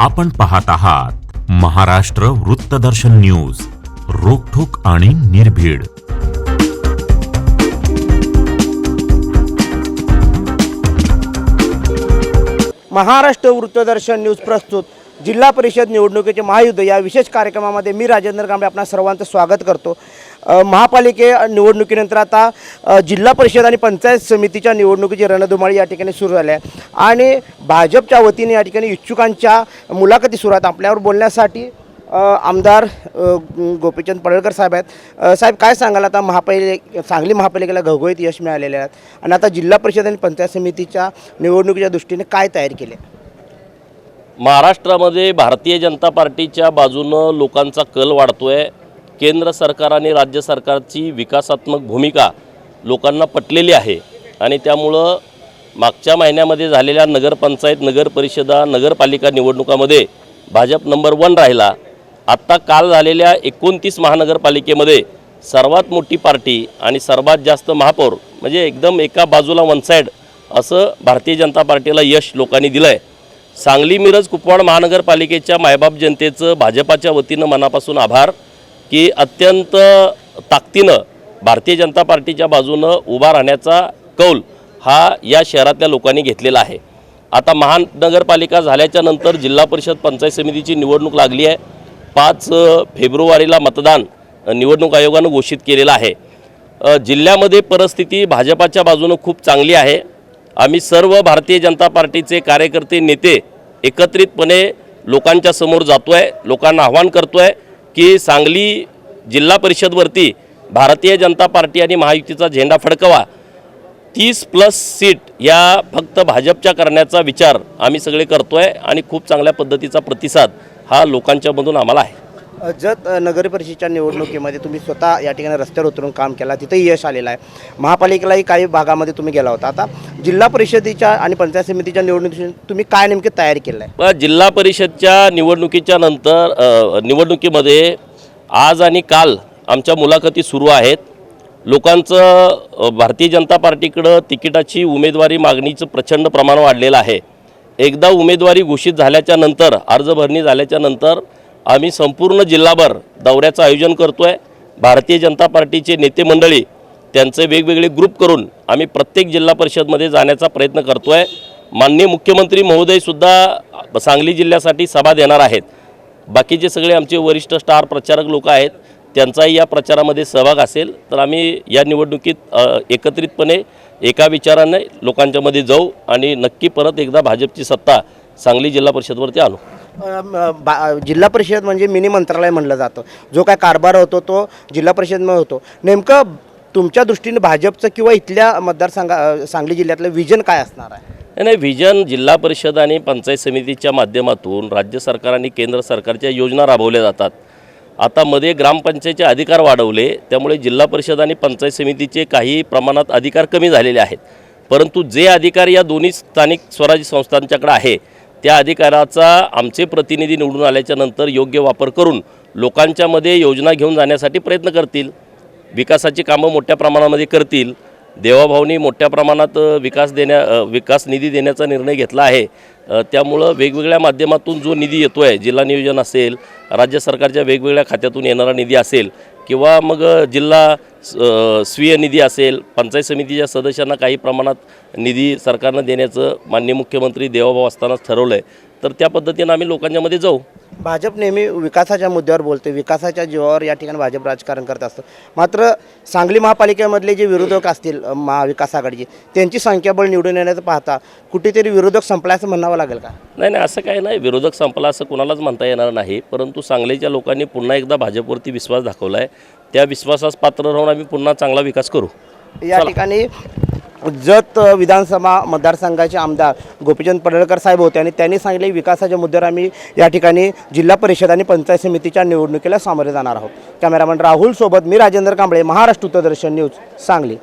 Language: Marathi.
आपण पाहत आहात महाराष्ट्र वृत्तदर्शन न्यूज रोखोक आणि निर्भीड. महाराष्ट्र वृत्तदर्शन न्यूज प्रस्तुत. जिल्हा परिषद निवडणुकीचे महायुद्ध या विशेष कार्यक्रमामध्ये मी राजेंद्र कांबळे आपणा सर्वांचं स्वागत करतो. महापालिके निवडणुकीनंतर आता जिल्हा परिषद आणि पंचायत समितीच्या निवडणुकीची रणधुमाळी या ठिकाणी सुरू झाली आहे. आणि भाजपच्या वतीने या ठिकाणी इच्छुकांच्या मुलाखती सुरू आहेत. आपल्यावर बोलण्यासाठी आमदार गोपीचंद पडळकर साहेब आहेत. साहेब काय सांगाल? आता महापालिके सांगली महापालिकेला घवघवीत यश मिळालेले आहेत आणि आता जिल्हा परिषद आणि पंचायत समितीच्या निवडणुकीच्या दृष्टीने काय तयारी केली महाराष्ट्रामध्ये भारतीय जनता पार्टीच्या बाजूनं लोकांचा कल वाढतो आहे केंद्र सरकार आणि राज्य सरकारची विकासात्मक भूमिका लोकांना पटलेली आहे. आणि त्यामुळं मागच्या महिन्यामध्ये झालेल्या नगरपंचायत नगरपरिषदा नगरपालिका निवडणुकामध्ये भाजप नंबर वन राहिला. आत्ता काल झालेल्या एकोणतीस महानगरपालिकेमध्ये सर्वात मोठी पार्टी आणि सर्वात जास्त महापौर म्हणजे एकदम एका बाजूला वन साईड असं भारतीय जनता पार्टीला यश लोकांनी दिलं आहे सांगली मिरज कुपवाड महानगरपालिकेच्या मायबाप जनतेचं भाजपाच्या वतीनं मनापासून आभार. की अत्यंत ताकदीनं भारतीय जनता पार्टीच्या बाजूनं उभा राहण्याचा कौल हा या शहरातल्या लोकांनी घेतलेला आहे. आता महानगरपालिका झाल्याच्यानंतर जिल्हा परिषद पंचायत समितीची निवडणूक लागली आहे. पाच फेब्रुवारीला मतदान निवडणूक आयोगानं घोषित केलेलं आहे. जिल्ह्यामध्ये परिस्थिती भाजपाच्या बाजूनं खूप चांगली आहे. आम्ही सर्व भारतीय जनता पार्टीचे कार्यकर्ते नेते एकत्रितपणे लोकांच्या समोर जातो आहे लोकांना आव्हान करतो आहे की सांगली जिल्हा परिषदवरती भारतीय जनता पार्टी आणि महायुतीचा झेंडा फडकवा तीस प्लस सीट या फक्त भाजपच्या करण्याचा विचार आम्ही सगळे करतो आहे आणि खूप चांगल्या पद्धतीचा प्रतिसाद हा लोकांच्यामधून आम्हाला आहे. जत नगर परिषदेच्या निवडणुकीमध्ये तुम्ही स्वतः या ठिकाणी रस्त्यावर उतरून काम केला तिथं यश आलेलं आहे. महापालिकेलाही काही भागामध्ये तुम्ही गेला होता. आता जिल्हा परिषदेच्या आणि पंचायत समितीच्या निवडणुकीची तुम्ही काय नेमकी तयारी केलं आहे? जिल्हा परिषदच्या निवडणुकीच्या नंतर निवडणुकीमध्ये आज आणि काल आमच्या मुलाखती सुरू आहेत. लोकांचं भारतीय जनता पार्टीकडं तिकिटाची उमेदवारी मागणीचं प्रचंड प्रमाण वाढलेलं आहे. एकदा उमेदवारी घोषित झाल्याच्यानंतर अर्ज भरणी झाल्याच्यानंतर आम्ही संपूर्ण जिल्हाभर दौऱ्याचं आयोजन करतो आहे भारतीय जनता पार्टीचे नेते मंडळी त्यांचे वेगवेगळे ग्रुप करून आम्ही प्रत्येक जिल्हा परिषदमध्ये जाण्याचा प्रयत्न करतो आहे माननीय मुख्यमंत्री महोदयसुद्धा सांगली जिल्ह्यासाठी सभा देणार आहेत. बाकीचे सगळे आमचे वरिष्ठ स्टार प्रचारक लोक आहेत त्यांचाही या प्रचारामध्ये सहभाग असेल तर आम्ही या निवडणुकीत एकत्रितपणे एका विचाराने लोकांच्यामध्ये जाऊ आणि नक्की परत एकदा भाजपची सत्ता सांगली जिल्हा परिषदवरती आणू. बा- जिल्हा परिषद म्हणजे मिनी मंत्रालय म्हणलं जातं. जो काय कारभार होतो तो जिल्हा परिषदमध्ये होतो. नेमकं तुमच्या दृष्टीने भाजपचं किंवा इथल्या मतदारसंघा सांगली जिल्ह्यातलं विजन काय असणार आहे? नाही, विजन व्हिजन जिल्हा परिषद आणि पंचायत समितीच्या माध्यमातून राज्य सरकार आणि केंद्र सरकारच्या योजना राबवल्या जातात. आता मध्ये ग्रामपंचायतचे अधिकार वाढवले त्यामुळे जिल्हा परिषद आणि पंचायत समितीचे काही प्रमाणात अधिकार कमी झालेले आहेत. परंतु जे अधिकार या दोन्ही स्थानिक स्वराज्य संस्थांच्याकडे आहे त्या अधिकाराचा आमचे प्रतिनिधी निवडून आल्याच्यानंतर योग्य वापर करून लोकांच्यामध्ये योजना घेऊन जाण्यासाठी प्रयत्न करतील. विकासाची कामं मोठ्या प्रमाणामध्ये करतील. देवाभाऊनी मोठ्या प्रमाणात विकास देण्या विकास निधी देण्याचा निर्णय घेतला आहे. त्यामुळं वेगवेगळ्या माध्यमातून जो निधी येतो आहे जिल्हा नियोजन असेल राज्य सरकारच्या वेगवेगळ्या खात्यातून येणारा निधी असेल किंवा मग जिल्हा स- स्वीय निधी असेल पंचायत समितीच्या सदस्यांना काही प्रमाणात निधी सरकारनं देण्याचं माननीय मुख्यमंत्री देवाभाऊ असतानाच ठरवलं आहे तर त्या पद्धतीनं आम्ही लोकांच्यामध्ये जाऊ. भाजप नेहमी विकासाच्या मुद्द्यावर बोलते. विकासाच्या जीवावर या ठिकाणी भाजप राजकारण करत असतं. मात्र सांगली महापालिकेमधले जे विरोधक असतील महाविकास आघाडीचे त्यांची संख्याबळ निवडून येण्याचं पाहता कुठेतरी विरोधक संपला असं म्हणावं लागेल का? नाही नाही असं काही नाही. विरोधक संपला असं कुणालाच म्हणता येणार नाही. परंतु सांगलीच्या लोकांनी पुन्हा एकदा भाजपवरती विश्वास दाखवला आहे त्या विश्वासास पात्र राहून आम्ही पुन्हा चांगला विकास करू. या ठिकाणी जत विधानसभा मतदारसंघाचे आमदार गोपीचंद पडळकर साहेब होते आणि त्यांनी सांगितले विकासाच्या मुद्द्यावर आम्ही या ठिकाणी जिल्हा परिषद आणि पंचायत समितीच्या निवडणुकीला सामोरे जाणार आहोत. कॅमेरामन राहुल सोबत मी राजेंद्र कांबळे महाराष्ट्र उत्तरदर्शन न्यूज सांगली.